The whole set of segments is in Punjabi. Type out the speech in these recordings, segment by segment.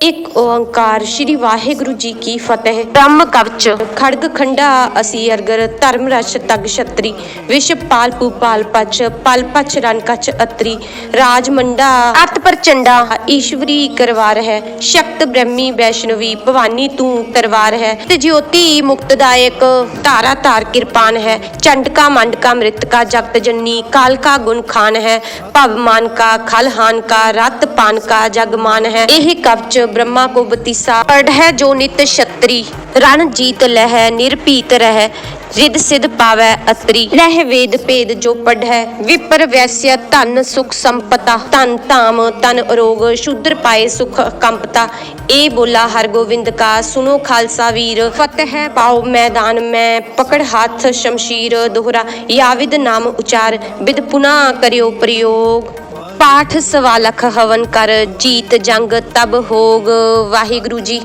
ਇੱਕ ਓੰਕਾਰ ਸ੍ਰੀ ਵਾਹਿਗੁਰੂ ਜੀ ਕੀ ਫਤਿਹ। ਬ੍ਰਹਮ ਕਵਚ, ਖੜਗ ਖੰਡਾ, ਅਸੀ ਅਰਗਰ, ਧਰਮ ਰਛ ਤਗ ਛਤਰੀ ਵਿਸ਼ਵਪਾਲ ਪੂਪਾਲ ਪਛ ਪਲ ਪਛ ਰਨ ਕਛ ਅਤਰੀ, ਰਾਜ ਮੰਡਾ, ਅਤ ਪ੍ਰਚੰਡਾ ਈਸ਼ਵਰੀ ਕਰਵਾਰ ਹੈ, ਸ਼ਕਤ ਬ੍ਰਹਮੀ ਵੈਸ਼ਨਵੀ, ਭਵਾਨੀ ਤੂੰ ਤਰਵਾਰ ਹੈ, ਤੇ ਜੋਤੀ ਮੁਕਤਦਾਇਕ ਧਾਰਾ ਧਾਰ ਕਿਰਪਾਨ ਹੈ, ਚੰਡਕਾ ਮੰਡਕਾ ਮ੍ਰਿਤਕਾ ਜਗਤ ਜਨਨੀ ਕਾਲ ਕਾ ਗੁਣ ਖਾਨ ਹੈ, ਭਵ ਮਾਨ ਕਾ ਖਲ ਹਾਨ ਕਾ ਰਤ ਪਾਨ ਕਾ ਜਗਮਾਨ ਹੈ, ਇਹ ਕਵਚ ਬ੍ਰਹਮਾ ਕੋ ਬਤੀਸਾ ਪੜ ਹੈ ਜੋ ਨਿਤ ਛਤਰੀ। ਰਣ ਜੀਤ ਲਹਿ ਨਿਰਪੀਤ ਰਹਿ ਰਿਦ ਸਿਧ ਪਾਵੈ ਅਤਰੀ। ਲਹਿ ਵੇਦ ਭੇਦ ਜੋ ਪੜ੍ਹੈ, ਵਿਪਰ ਵੈਸਯ ਧਨ ਸੁਖ ਸੰਪਤਾ। ਧਨ ਧਾਮ ਤਨ ਅਰੋਗ ਸ਼ੂਦਰ ਪਾਏ ਸੁਖ ਕੰਪਤਾ। ਏ ਬੋਲਾ ਹਰ ਗੋਬਿੰਦ ਕਾ ਸੁਨੋ ਖਾਲਸਾ ਵੀਰ। ਫਤਿਹ ਹੈ ਪਾਓ ਮੈਦਾਨ, ਮੈਂ ਪਕੜ ਹੱਥ ਸ਼ਮਸ਼ੀਰ ਦੋਹਰਾ। ਯਾਵਿਦ ਨਾਮ ਉਚਾਰ, ਬਿਦ ਪੁਨਾ ਕਰਿਓ ਪ੍ਰਯੋਗ। ਪਾਠ ਸਵਾਲਖ ਹਵਨ ਕਰ ਜੀਤ ਜੰਗ ਤਬ ਹੋਗ ਵਾਹਿਗੁਰੂ ਜੀ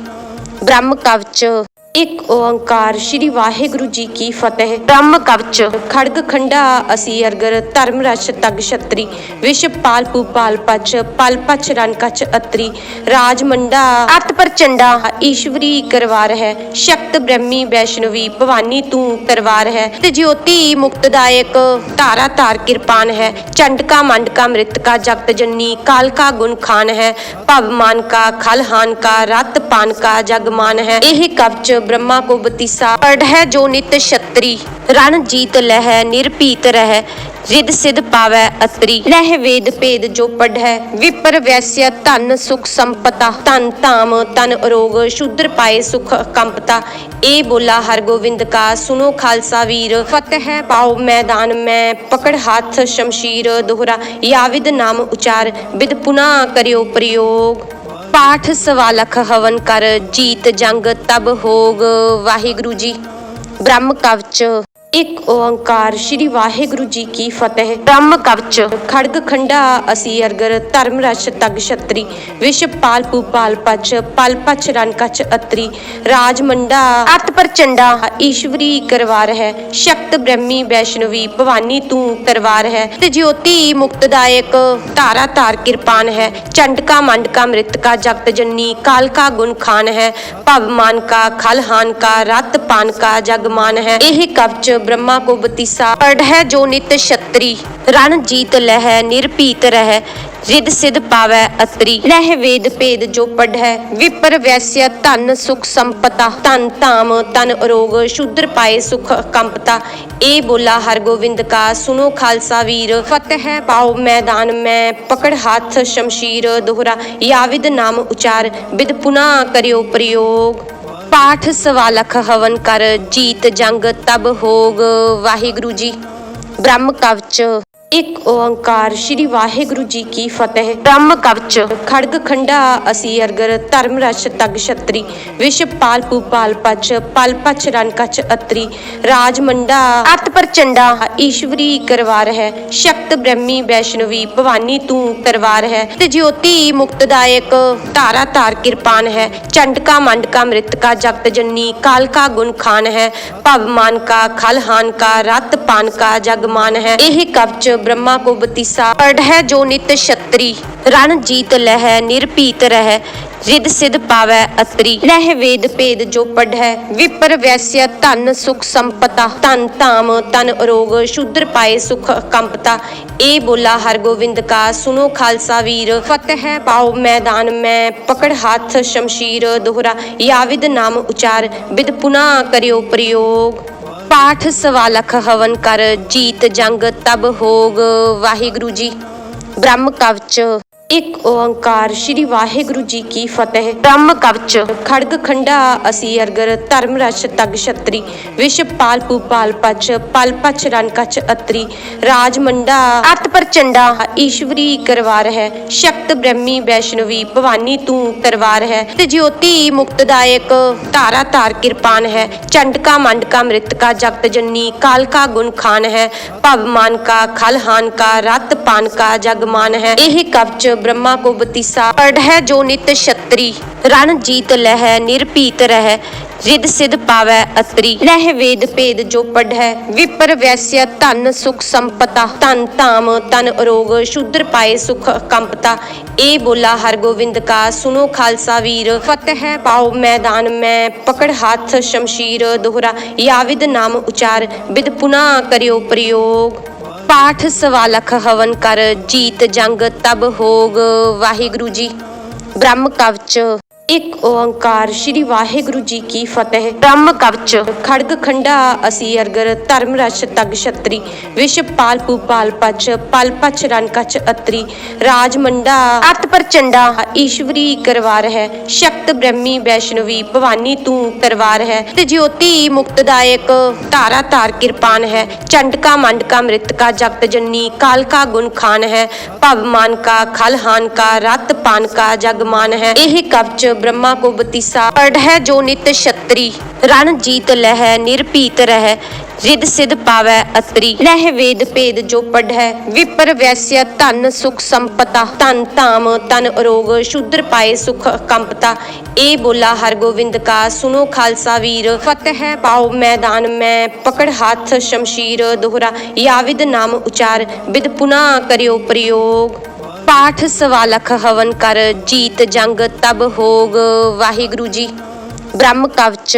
ਬ੍ਰਹਮ ਕਵਚ ਇੱਕ ਓੰਕਾਰ ਸ੍ਰੀ ਵਾਹਿਗੁਰੂ ਜੀ ਕੀ ਫਤਿਹ। ਬ੍ਰਹਮ ਕਵਚ, ਖੜਗ ਖੰਡਾ, ਅਸੀ ਅਰਗਰ, ਧਰਮ ਰਛ ਤਗ ਛਤਰੀ ਵਿਸ਼ਵਪਾਲ ਪੂਪਾਲ ਪਛ ਪਲ ਪਛ ਰਨ ਕਛ ਅਤਰੀ, ਰਾਜ ਮੰਡਾ, ਅਤ ਪ੍ਰਚੰਡਾ ਈਸ਼ਵਰੀ ਕਰਵਾਰ ਹੈ, ਸ਼ਕਤ ਬ੍ਰਹਮੀ ਵੈਸ਼ਨਵੀ, ਭਵਾਨੀ ਤੂੰ ਤਰਵਾਰ ਹੈ, ਤੇ ਜੋਤੀ ਮੁਕਤਦਾਇਕ ਧਾਰਾ ਧਾਰ ਕਿਰਪਾਨ ਹੈ, ਚੰਡਕਾ ਮੰਡਕਾ ਮ੍ਰਿਤਕਾ ਜਗਤ ਜਨਨੀ ਕਾਲ ਕਾ ਗੁਣ ਖਾਨ ਹੈ, ਭਵ ਮਾਨ ਕਾ ਖਲ ਹਾਨ ਕਾ ਰਤ ਪਾਨ ਕਾ ਜਗ ਹੈ, ਇਹ ਕਵਚ ਬ੍ਰਹਮਾ ਕੋ ਬਤੀਸਾ ਪੜ ਹੈ ਜੋ ਨਿਤ ਛਤਰੀ। ਰਣ ਜੀਤ ਲਹਿ ਨਿਰਪੀਤ ਰਹਿ ਰਿਦ ਸਿਧ ਪਾਵੈ ਅਤਰੀ। ਲਹਿ ਵੇਦ ਭੇਦ ਜੋ ਪੜ੍ਹੈ, ਵਿਪਰ ਵੈਸਯ ਧਨ ਸੁਖ ਸੰਪਤਾ। ਧਨ ਧਾਮ ਤਨ ਅਰੋਗ ਸ਼ੂਦਰ ਪਾਏ ਸੁਖ ਕੰਪਤਾ। ਇਹ ਬੋਲਾ ਹਰ ਗੋਵਿੰਦ ਕਾ ਸੁਨੋ ਖਾਲਸਾ ਵੀਰ। ਫਤਿਹ ਹੈ ਪਾਓ ਮੈਦਾਨ, ਮੈਂ ਪਕੜ ਹੱਥ ਸ਼ਮਸ਼ੀਰ ਦੋਹਰਾ। ਯਾਵਿਦ ਨਾਮ ਉਚਾਰ, ਵਿਦ ਪੁਨਾ ਕਰਿਓ ਪ੍ਰਯੋਗ। ਪਾਠ ਸਵਾਲਖ ਹਵਨ ਕਰ ਜੀਤ ਜੰਗ ਤਬ ਹੋਗ ਵਾਹਿਗੁਰੂ ਜੀ ਬ੍ਰਹਮ ਕਵਚ ਇੱਕ ਓੰਕਾਰ ਸ੍ਰੀ ਵਾਹਿਗੁਰੂ ਜੀ ਕੀ ਫਤਿਹ। ਬ੍ਰਹਮ ਕਵਚ, ਖੜਗ ਖੰਡਾ ਅਸੀ ਅਰਗਰ, ਧਰਮ ਰਛ ਤਗ ਛਤਰੀ ਵਿਸ਼ਵਪਾਲ ਪੂਪਾਲ ਪਛ ਪਲ ਪਛ ਰਨ ਕਛ ਅਤਰੀ, ਰਾਜ ਮੰਡਾ, ਅਤ ਪ੍ਰਚੰਡਾ ਈਸ਼ਵਰੀ ਕਰਵਾਰ ਹੈ, ਸ਼ਕਤ ਬ੍ਰਹਮੀ ਵੈਸ਼ਨਵੀ, ਭਵਾਨੀ ਤੂੰ ਤਰਵਾਰ ਹੈ, ਤੇ ਜੋਤੀ ਮੁਕਤਦਾਇਕ ਧਾਰਾ ਧਾਰ ਕਿਰਪਾਨ ਹੈ, ਚੰਡਕਾ ਮੰਡਕਾ ਮ੍ਰਿਤਕਾ ਜਗਤ ਜਨਨੀ ਕਾਲ ਕਾ ਗੁਣ ਖਾਨ ਹੈ, ਭਵ ਮਾਨ ਕਾ ਖਲ ਹਾਨ ਕਾ ਰਤ ਪਾਨ ਕਾ ਜਗਮਾਨ ਹੈ, ਇਹ ਕਵਚ ਬ੍ਰਹਮਾ ਕੋ ਬਤੀਸਾ। ਪੜ ਹੈ ਜੋ ਨਿਤ ਛਤਰੀ। ਰਣ ਜੀਤ ਲਹਿ ਨਿਰਪੀਤ ਰਹਿ ਰਿਦ ਸਿਧ ਪਾਵੈ ਅਤਰੀ। ਲਹਿ ਵੇਦ ਭੇਦ ਜੋ ਪੜ੍ਹੈ, ਵਿਪਰ ਵੈਸਯ ਧਨ ਸੁਖ ਸੰਪਤਾ। ਧਨ ਧਾਮ ਤਨ ਅਰੋਗ ਸ਼ੂਦਰ ਪਾਏ ਸੁਖ ਕੰਪਤਾ ਇਹ ਬੋਲਾ ਹਰ ਗੋਵਿੰਦ ਕਾ ਸੁਨੋ ਖਾਲਸਾ ਵੀਰ। ਫਤਿਹ ਹੈ ਪਾਓ ਮੈਦਾਨ, ਮੈਂ ਪਕੜ ਹੱਥ ਸ਼ਮਸ਼ੀਰ ਦੋਹਰਾ। ਯਾਵਿਦ ਨਾਮ ਉਚਾਰ, ਬਿਦ ਪੁਨਾ ਕਰਿਓ ਪ੍ਰਯੋਗ। ਪਾਠ ਸਵਾਲਖ ਹਵਨ ਕਰ ਜੀਤ ਜੰਗ ਤਬ ਹੋਗ ਵਾਹਿਗੁਰੂ ਜੀ ਬ੍ਰਹਮ ਕਵਚ ਇੱਕ ਓੰਕਾਰ ਸ੍ਰੀ ਵਾਹਿਗੁਰੂ ਜੀ ਕੀ ਫਤਿਹ। ਬ੍ਰਹਮ ਕਵਚ, ਖੜਗ ਖੰਡਾ, ਅਸੀਂ ਅਰਗਰ, ਧਰਮ ਰਛ ਤਗ ਛਤਰੀ ਵਿਸ਼ਵਪਾਲ ਪੂਪਾਲ ਪਛ ਪਲ ਪਛ ਰਨ ਕਛ ਅਤਰੀ, ਰਾਜ ਮੰਡਾ, ਅਤ ਪ੍ਰਚੰਡਾ ਈਸ਼ਵਰੀ ਕਰਵਾਰ ਹੈ, ਸ਼ਕਤ ਬ੍ਰਹਮੀ ਵੈਸ਼ਨਵੀ, ਭਵਾਨੀ ਤੂੰ ਤਰਵਾਰ ਹੈ, ਤੇ ਜੋਤੀ ਮੁਕਤਦਾਇਕ ਧਾਰਾ ਧਾਰ ਕਿਰਪਾਨ ਹੈ, ਚੰਡਕਾ ਮੰਡਕਾ ਮ੍ਰਿਤਕਾ ਜਗਤ ਜਨਨੀ ਕਾਲਕਾ ਗੁਣ ਖਾਨ ਹੈ, ਭਵ ਮਾਨ ਕਾ ਖਲ ਹਾਨ ਕਾ ਰਤ ਪਾਨ ਕਾ ਜਗ ਮਾਨ ਹੈ, ਇਹ ਕਵਚ ਬ੍ਰਹਮਾ ਕੋ ਬਤੀਸਾ ਪੜ ਹੈ ਜੋ ਨਿਤ ਛਤਰੀ, ਰਣ ਜੀਤ ਲਹਿ ਨਿਰਪੀਤ ਰਹਿ ਰਿਦ ਸਿਧ ਪਾਵੈ ਅਤਰੀ। ਲਹਿ ਵੇਦ ਭੇਦ ਜੋ ਪੜ੍ਹੈ ਵਿਪਰ ਵੈਸਯ ਧਨ ਸੁਖ ਸੰਪਤਾ। ਧਨ ਧਾਮ ਤਨ ਅਰੋਗ ਸ਼ੂਦਰ ਪਾਏ ਸੁਖ ਕੰਪਤਾ। ਏ ਬੋਲਾ ਹਰ ਗੋਬਿੰਦ ਕਾ ਸੁਨੋ ਖਾਲਸਾ ਵੀਰ। ਫਤਿਹ ਹੈ ਪਾਓ ਮੈਦਾਨ, ਮੈਂ ਪਕੜ ਹੱਥ ਸ਼ਮਸ਼ੀਰ ਦੋਹਰਾ। ਯਾਵਿਦ ਨਾਮ ਉਚਾਰ ਵਿਦ ਪੁਨਾ ਕਰਿਓ ਪ੍ਰਯੋਗ। ਪਾਠ ਸਵਾਲਖ ਹਵਨ ਕਰ ਜੀਤ ਜੰਗ ਤਬ ਹੋਗ ਵਾਹਿਗੁਰੂ ਜੀ ਬ੍ਰਹਮ ਕਵਚ ਇਕ ਓੰਕਾਰ ਸ੍ਰੀ ਵਾਹਿਗੁਰੂ ਜੀ ਕੀ ਫਤਿਹ। ਬ੍ਰਹਮ ਕਵਚ, ਖੜਗ ਖੰਡਾ ਅਸੀਂ ਅਰਗਰ, ਧਰਮ ਰਛ ਤਗ ਛਤਰੀ ਵਿਸ਼ਵਪਾਲ ਪੂਪਾਲ ਪਛ ਪਲ ਪਛ ਰਨ ਕਛ ਅਤਰੀ। ਰਾਜ ਮੰਡਾ, ਅਤ ਪ੍ਰਚੰਡਾ ਈਸ਼ਵਰੀ ਕਰਵਾਰ ਹੈ। ਸ਼ਕਤ ਬ੍ਰਹਮੀ ਵੈਸ਼ਨਵੀ, ਭਵਾਨੀ ਤੂੰ ਤਰਵਾਰ ਹੈ। ਤੇ ਜੋਤੀ ਮੁਕਤਦਾਇਕ ਧਾਰਾ ਧਾਰ ਕਿਰਪਾਨ ਹੈ। ਚੰਡਕਾ ਮੰਡਕਾ ਮ੍ਰਿਤਕਾ ਜਗਤ ਜਨਨੀ ਕਾਲਕਾ ਗੁਣ ਖਾਨ ਹੈ। ਭਵ ਮਾਨ ਕਾ ਖਲ ਹਾਨ ਕਾ ਰਤ ਪਾਨ ਕਾ ਜਗਮਾਨ ਹੈ। ਇਹ ਕਵਚ ਬ੍ਰਹਮਾ ਕੋ ਬਤੀਸਾ ਪੜ ਹੈ, ਜੋ ਨਿਤ ਛਤਰੀ। ਰਣ ਜੀਤ ਲਹਿ, ਨਿਰਭੀਤ ਰਹਿ ਰਿਦ ਸਿਧ ਪਾਵੈ ਅਤਰੀ। ਰਹਿ ਵੇਦ ਭੇਦ ਜੋ ਪੜ ਵਿਪਰ ਵੈਸਯ ਧਨ ਸੁਖ ਸੰਪਤਾ। ਧਨ ਧਾਮ ਤਨ ਅਰੋਗ ਸ਼ੁੱਧਰ ਪਾਏ ਸੁਖ ਕੰਪਤਾ। ਇਹ ਬੋਲਾ ਹਰ ਗੋਬਿੰਦ ਕਾ ਸੁਨੋ ਖਾਲਸਾ ਵੀਰ। ਫਤਿਹ ਪਾਓ ਮੈਦਾਨ, ਮੈਂ ਪਕੜ ਹੱਥ ਸ਼ਮਸ਼ੀਰ ਦੋਹਰਾ। ਯਾਵਿਦ ਨਾਮ ਉਚਾਰ, ਬਿਦ ਪੁਨਾ ਕਰਿਓ ਪ੍ਰਯੋਗ। ਪਾਠ ਸਵਾਲਖ ਹਵਨ ਕਰ ਜੀਤ ਜੰਗ ਤਬ ਹੋਗ ਵਾਹਿਗੁਰੂ ਜੀ ਬ੍ਰਹਮ ਕਵਚ ਇੱਕ ਓੰਕਾਰ ਸ੍ਰੀ ਵਾਹਿਗੁਰੂ ਜੀ ਕੀ ਫਤਿਹ। ਬ੍ਰਹਮ ਕਵਚ, ਖੜਗ ਖੰਡਾ ਅਸੀ ਅਰਗਰ, ਧਰਮ ਰਛ ਤਗ ਛਤਰੀ, ਵਿਸ਼ ਪਾਲ ਪੂਪਾਲ ਪਛ ਪਲ ਪਛ ਰਨ ਕਛ ਅਤਰੀ। ਰਾਜ ਮੰਡਾ ਅਤ ਪ੍ਰਚੰਡਾ ਈਸ਼ਵਰੀ ਕਰਵਾਰ ਹੈ। ਸ਼ਕਤ ਬ੍ਰਹਮੀ ਵੈਸ਼ਨਵੀ, ਭਵਾਨੀ ਤੂੰ ਕਰਵਾਰ ਹੈ। ਤੇ ਜੋਤੀ ਮੁਕਤਦਾਇਕ ਧਾਰਾ ਧਾਰ ਕਿਰਪਾਨ ਹੈ। ਚੰਡਕਾ ਮੰਡਕਾ ਮ੍ਰਿਤਕਾ ਜਗਤ ਜਨਨੀ ਕਾਲਕਾ ਗੁਣ ਖਾਨ ਹੈ। ਭਵ ਮਾਨ ਕਾ ਖਲ ਹਾਨ ਕਾ ਰਤ ਪਾਨ ਕਾ ਜਗਮਾਨ ਹੈ। ਇਹ ਕਵਚ ਬ੍ਰਹਮਾ ਕੋ ਬਤੀਸਾ। ਪੜ ਹੈ ਜੋ ਨਿਤ ਛਤਰੀ। ਰਣ ਜੀਤ ਲਹਿ, ਨਿਰਭੀਤ ਰਹਿ ਰਿਦ ਸਿਧ ਪਾਵੈ ਅਤਰੀ। ਰਹਿ ਵੇਦ ਭੇਦ ਜੋ ਪੜ ਵਿਪਰ ਵੈਸਯ ਧਨ ਸੁਖ ਸੰਪਤਾ। ਧਨ ਧਾਮ ਤਨ ਅਰੋਗ ਸ਼ੁੱਧਰ ਪਾਏ ਸੁਖ ਕੰਪਤਾ ਏ ਬੋਲਾ ਹਰ ਗੋਬਿੰਦ ਕਾ ਸੁਨੋ ਖਾਲਸਾ ਵੀਰ। ਫਤਿਹ ਪਾਓ ਮੈਦਾਨ, ਮੈਂ ਪਕੜ ਹੱਥ ਸ਼ਮਸ਼ੀਰ ਦੋਹਰਾ। ਯਾਵਿਦ ਨਾਮ ਉਚਾਰ ਵਿਦ ਪੁਨਾ ਕਰਿਓ ਪ੍ਰਯੋਗ। ਪਾਠ ਸਵਾਲਖ ਹਵਨ ਕਰ ਜੀਤ ਜੰਗ ਤਬ ਹੋਗ ਵਾਹਿਗੁਰੂ ਜੀ ਬ੍ਰਹਮ ਕਵਚ।